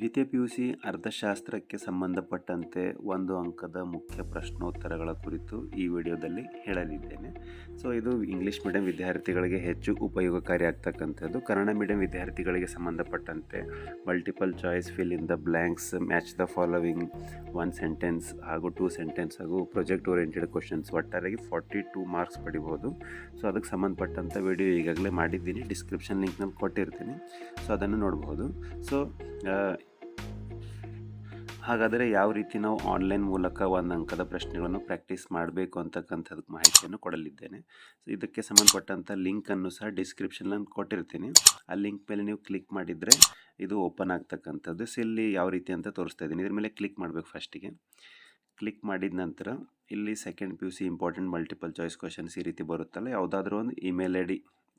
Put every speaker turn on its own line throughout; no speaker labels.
ದ್ವಿತೀಯ P U C ಅರ್ಥಶಾಸ್ತ್ರಕ್ಕೆ ಸಂಬಂಧಪಟ್ಟಂತೆ ಒಂದು ಅಂಕದ ಮುಖ್ಯ ಪ್ರಶ್ನೋತ್ತರಗಳ ಕುರಿತು ಈ ವಿಡಿಯೋದಲ್ಲಿ ಹೇಳಲಿದ್ದೇನೆ. ಸೊ ಇದು ಇಂಗ್ಲೀಷ್ ಮೀಡಿಯಂ ವಿದ್ಯಾರ್ಥಿಗಳಿಗೆ ಹೆಚ್ಚು ಉಪಯೋಗಕಾರಿ ಆಗ್ತಕ್ಕಂಥದ್ದು ಕನ್ನಡ ಮೀಡಿಯಂ ವಿದ್ಯಾರ್ಥಿಗಳಿಗೆ ಸಂಬಂಧಪಟ್ಟಂತೆ multiple choice fill in the blanks match the following one sentence ಹಾಗೂ ಟೂ ಸೆಂಟೆನ್ಸ್ ಹಾಗೂ ಪ್ರೊಜೆಕ್ಟ್ ಓರಿಯೆಂಟೆಡ್ ಕ್ವಶನ್ಸ್ ಒಟ್ಟಾರೆಗೆ ಫಾರ್ಟಿ ಟೂ ಮಾರ್ಕ್ಸ್ ಪಡಿಬೋದು. ಸೊ ಅದಕ್ಕೆ ಸಂಬಂಧಪಟ್ಟಂಥ ವಿಡಿಯೋ ಈಗಾಗಲೇ ಮಾಡಿದ್ದೀನಿ. ಡಿಸ್ಕ್ರಿಪ್ಷನ್ ಲಿಂಕ್ನಲ್ಲಿ ಕೊಟ್ಟಿರ್ತೀನಿ. ಸೊ ಅದನ್ನು ನೋಡ್ಬೋದು. ಸೊ ಹಾಗಾದರೆ ಯಾವ ರೀತಿ ನಾವು ಆನ್ಲೈನ್ ಮೂಲಕ ಒಂದು ಅಂಕದ ಪ್ರಶ್ನೆಗಳನ್ನು ಪ್ರಾಕ್ಟೀಸ್ ಮಾಡಬೇಕು ಅಂತಕ್ಕಂಥದ್ದು ಮಾಹಿತಿಯನ್ನು ಕೊಡಲಿದ್ದೇನೆ. ಸೊ ಇದಕ್ಕೆ ಸಂಬಂಧಪಟ್ಟಂಥ ಲಿಂಕನ್ನು ಸಹ ಡಿಸ್ಕ್ರಿಪ್ಷನಲ್ಲಿ ಕೊಟ್ಟಿರ್ತೀನಿ. ಆ ಲಿಂಕ್ ಮೇಲೆ ನೀವು ಕ್ಲಿಕ್ ಮಾಡಿದರೆ ಇದು ಓಪನ್ ಆಗ್ತಕ್ಕಂಥದ್ದು. ಸೊ ಇಲ್ಲಿ ಯಾವ ರೀತಿ ಅಂತ ತೋರಿಸ್ತಾ ಇದ್ದೀನಿ. ಇದ್ರ ಮೇಲೆ ಕ್ಲಿಕ್ ಮಾಡಬೇಕು ಫಸ್ಟಿಗೆ ಕ್ಲಿಕ್ ಮಾಡಿದ ನಂತರ ಇಲ್ಲಿ second P U C important multiple choice questions ಈ ರೀತಿ ಬರುತ್ತಲ್ಲ, ಯಾವುದಾದ್ರೂ ಒಂದು ಇಮೇಲ್ ಐ ಡಿ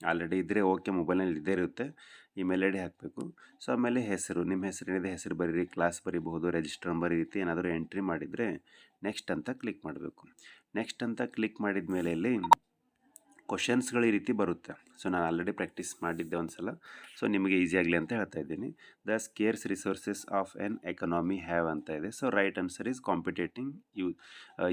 ಆಲ್ರೆಡಿ ಇದ್ದರೆ ಓಕೆ ಮೊಬೈಲ್ನಲ್ಲಿ ಇದ್ದೇ ಇರುತ್ತೆ. ಇಮೇಲ್ ಐ ಡಿ ಹಾಕಬೇಕು. ಸೊ, ಆಮೇಲೆ ಹೆಸರು. ನಿಮ್ಮ ಹೆಸರೇನಿದೆ ಹೆಸರು ಬರೀರಿ, ಕ್ಲಾಸ್ ಬರಿಬಹುದು, ರಿಜಿಸ್ಟರ್ ನಂಬರ್ ಈ ರೀತಿ ಏನಾದರೂ ಎಂಟ್ರಿ ಮಾಡಿದರೆ ನೆಕ್ಸ್ಟ್ ಅಂತ ಕ್ಲಿಕ್ ಮಾಡಬೇಕು. ನೆಕ್ಸ್ಟ್ ಅಂತ ಕ್ಲಿಕ್ ಮಾಡಿದ ಮೇಲೆ ಇಲ್ಲಿ ಕ್ವಶನ್ಸ್ಗಳು ಈ ರೀತಿ ಬರುತ್ತೆ. ಸೊ, ನಾನು ಆಲ್ರೆಡಿ ಪ್ರಾಕ್ಟೀಸ್ ಮಾಡಿದ್ದೆ ಒಂದು ಸಲ ಸೊ, ನಿಮಗೆ ಈಸಿ ಆಗಲಿ ಅಂತ ಹೇಳ್ತಾ ಇದ್ದೀನಿ. The scarce resources of an economy have ಅಂತ ಇದೆ. So, right answer is competing you,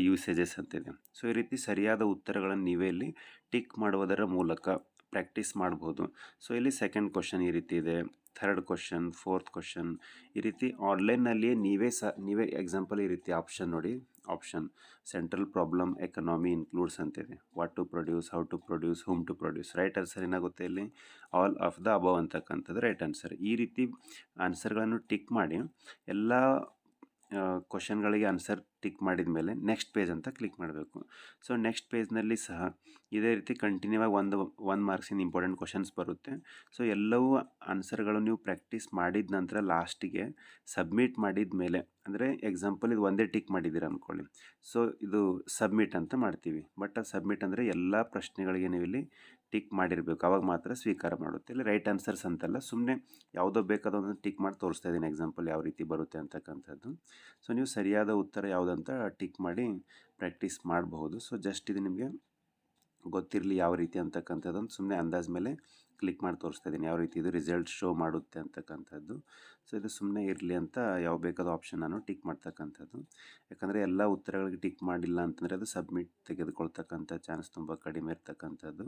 usages ಅಂತಿದೆ ಸೊ, ಈ ರೀತಿ ಸರಿಯಾದ ಉತ್ತರಗಳನ್ನು ನೀವೇ ಇಲ್ಲಿ ಟಿಕ್ ಮಾಡುವುದರ ಮೂಲಕ ಪ್ರಾಕ್ಟೀಸ್ ಮಾಡ್ಬೋದು. ಸೊ, ಇಲ್ಲಿ ಸೆಕೆಂಡ್ ಕ್ವಶನ್ ಈ ರೀತಿ ಇದೆ, ಥರ್ಡ್ ಕ್ವಶನ್, ಫೋರ್ತ್ ಕ್ವಶನ್, ಈ ರೀತಿ ಆನ್ಲೈನ್ನಲ್ಲಿಯೇ ನೀವೇ ಸ, ನೀವೇ ಎಕ್ಸಾಂಪಲ್ ಈ ರೀತಿ ಆಪ್ಷನ್ ನೋಡಿ, option. Central problem economy includes ಅಂತಿದೆ. What to produce, how to produce, whom to produce. Right answer ಏನಾಗುತ್ತೆ ಇಲ್ಲಿ? ಆಲ್ ಆಫ್ ದ ಅಬವ್ ಅಂತಕ್ಕಂಥದ್ದು ರೈಟ್ ಆನ್ಸರ್. ಈ ರೀತಿ ಆನ್ಸರ್ಗಳನ್ನು ಟಿಕ್ ಮಾಡಿ, ಎಲ್ಲ ಕ್ವಶನ್ಗಳಿಗೆ ಆನ್ಸರ್ ಟಿಕ್ ಮಾಡಿದ ಮೇಲೆ ನೆಕ್ಸ್ಟ್ ಪೇಜ್ ಅಂತ ಕ್ಲಿಕ್ ಮಾಡಬೇಕು. ಸೊ ನೆಕ್ಸ್ಟ್ ಪೇಜ್ನಲ್ಲಿ ಸಹ ಇದೇ ರೀತಿ ಕಂಟಿನ್ಯೂ ಆಗಿ ಒಂದು ಒಂದು ಮಾರ್ಕ್ಸಿನ ಇಂಪಾರ್ಟೆಂಟ್ ಕ್ವಶನ್ಸ್ ಬರುತ್ತೆ. ಸೊ ಎಲ್ಲವೂ ಆನ್ಸರ್ಗಳು ನೀವು ಪ್ರಾಕ್ಟೀಸ್ ಮಾಡಿದ ನಂತರ ಲಾಸ್ಟಿಗೆ ಸಬ್ಮಿಟ್ ಮಾಡಿದ ಮೇಲೆ, ಅಂದರೆ ಎಕ್ಸಾಂಪಲ್ ಇದು ಒಂದೇ ಟಿಕ್ ಮಾಡಿದ್ದೀರ ಅಂದ್ಕೊಳ್ಳಿ ಸೊ ಇದು ಸಬ್ಮಿಟ್ ಅಂತ ಮಾಡ್ತೀವಿ. ಬಟ್ ಸಬ್ಮಿಟ್ ಅಂದರೆ ಎಲ್ಲ ಪ್ರಶ್ನೆಗಳಿಗೆ ನೀವು ಇಲ್ಲಿ ಟಿಕ್ ಮಾಡಿರಬೇಕು. ಅವಾಗ ಮಾತ್ರ ಸ್ವೀಕಾರ ಮಾಡುತ್ತೆ. ಇಲ್ಲಿ ರೈಟ್ ಆನ್ಸರ್ಸ್ ಅಂತಲ್ಲ ಸುಮ್ಮನೆ ಯಾವುದೋ ಬೇಕಾದೊಂದು ಟಿಕ್ ಮಾಡಿ ತೋರಿಸ್ತಾ ಇದ್ದೀನಿ. ಎಕ್ಸಾಂಪಲ್ ಯಾವ ರೀತಿ ಬರುತ್ತೆ ಅಂತಕ್ಕಂಥದ್ದು. ಸೊ, ನೀವು ಸರಿಯಾದ ಉತ್ತರ ಯಾವುದಂತ ಟಿಕ್ ಮಾಡಿ ಪ್ರಾಕ್ಟೀಸ್ ಮಾಡಬಹುದು. ಸೊ, ಜಸ್ಟ್ ಇದು ನಿಮಗೆ ಗೊತ್ತಿರಲಿ ಯಾವ ರೀತಿ ಅಂತಕ್ಕಂಥದ್ದು ಸುಮ್ಮನೆ ಅಂದಾಜ ಮೇಲೆ ಕ್ಲಿಕ್ ಮಾಡಿ ತೋರಿಸ್ತಾ ಇದ್ದೀನಿ. ಯಾವ ರೀತಿ ಇದು ರಿಸಲ್ಟ್ ಶೋ ಮಾಡುತ್ತೆ ಅಂತಕ್ಕಂಥದ್ದು. ಸೊ, ಇದು ಸುಮ್ಮನೆ ಇರಲಿ ಅಂತ ಯಾವ ಬೇಕಾದ ಆಪ್ಷನ್ ನಾನು ಟಿಕ್ ಮಾಡ್ತಕ್ಕಂಥದ್ದು. ಯಾಕಂದರೆ ಎಲ್ಲ ಉತ್ತರಗಳಿಗೆ ಟಿಕ್ ಮಾಡಿಲ್ಲ ಅಂತಂದರೆ ಅದು ಸಬ್ಮಿಟ್ ತೆಗೆದುಕೊಳ್ತಕ್ಕಂಥ ಚಾನ್ಸ್ ತುಂಬ ಕಡಿಮೆ ಇರ್ತಕ್ಕಂಥದ್ದು.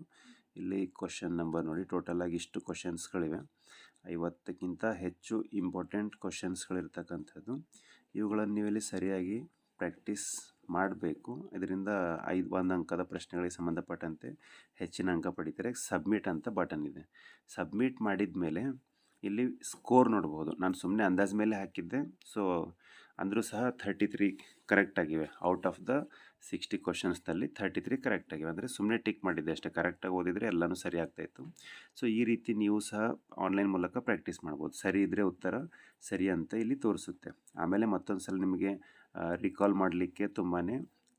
ಇಲ್ಲಿ ಕ್ವಶನ್ ನಂಬರ್ ನೋಡಿ ಟೋಟಲಾಗಿ ಇಷ್ಟು ಕ್ವಶನ್ಸ್ಗಳಿವೆ. ಐವತ್ತಕ್ಕಿಂತ ಹೆಚ್ಚು ಇಂಪಾರ್ಟೆಂಟ್ ಕ್ವಶನ್ಸ್ಗಳಿರ್ತಕ್ಕಂಥದ್ದು. ಇವುಗಳನ್ನು ನೀವು ಇಲ್ಲಿ ಸರಿಯಾಗಿ ಪ್ರಾಕ್ಟೀಸ್ ಮಾಡಬೇಕು. ಇದರಿಂದ ಐದು ಒಂದು ಅಂಕದ ಪ್ರಶ್ನೆಗಳಿಗೆ ಸಂಬಂಧಪಟ್ಟಂತೆ ಹೆಚ್ಚಿನ ಅಂಕ ಪಡಿತಾರೆ. ಸಬ್ಮಿಟ್ ಅಂತ ಬಟನ್ ಇದೆ. ಸಬ್ಮಿಟ್ ಮಾಡಿದ ಮೇಲೆ ಇಲ್ಲಿ ಸ್ಕೋರ್ ನೋಡ್ಬೋದು. ನಾನು ಸುಮ್ಮನೆ ಅಂದಾಜು ಮೇಲೆ ಹಾಕಿದ್ದೆ. ಸೊ ಅಂದರೂ ಸಹ ಥರ್ಟಿ ತ್ರೀ ಕರೆಕ್ಟ್ ಆಗಿವೆ. ಔಟ್ ಆಫ್ ದ ಸಿಕ್ಸ್ಟಿ ಕ್ವಶನ್ಸ್ನಲ್ಲಿ ಥರ್ಟಿ ತ್ರೀ ಕರೆಕ್ಟ್ ಆಗಿವೆ. ಅಂದರೆ ಸುಮ್ಮನೆ ಟಿಕ್ ಮಾಡಿದ್ದೆ ಅಷ್ಟೇ. ಕರೆಕ್ಟಾಗಿ ಓದಿದರೆ ಎಲ್ಲನೂ ಸರಿ ಆಗ್ತಾಯಿತ್ತು ಸೊ ಈ ರೀತಿ ನೀವು ಸಹ ಆನ್ಲೈನ್ ಮೂಲಕ ಪ್ರಾಕ್ಟೀಸ್ ಮಾಡ್ಬೋದು. ಸರಿ ಇದ್ದರೆ ಉತ್ತರ, ಸರಿ ಅಂತ ಇಲ್ಲಿ ತೋರಿಸುತ್ತೆ. ಆಮೇಲೆ ಮತ್ತೊಂದು ಸಲ ನಿಮಗೆ ರಿಕಾಲ್ ಮಾಡಲಿಕ್ಕೆ ತುಂಬಾ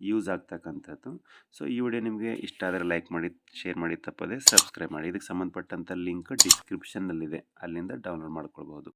ಯೂಸ್ ಆಗ್ತಕ್ಕಂಥದ್ದು. ಸೊ ಈ ವಿಡಿಯೋ ನಿಮಗೆ ಇಷ್ಟ ಆದರೆ ಲೈಕ್ ಮಾಡಿ ಶೇರ್ ಮಾಡಿ, ತಪ್ಪದೆ ಸಬ್ಸ್ಕ್ರೈಬ್ ಮಾಡಿ. ಇದಕ್ಕೆ ಸಂಬಂಧಪಟ್ಟಂಥ ಲಿಂಕ್ ಡಿಸ್ಕ್ರಿಪ್ಷನ್ನಲ್ಲಿದೆ ಅಲ್ಲಿಂದ ಡೌನ್ಲೋಡ್ ಮಾಡ್ಕೊಳ್ಬೋದು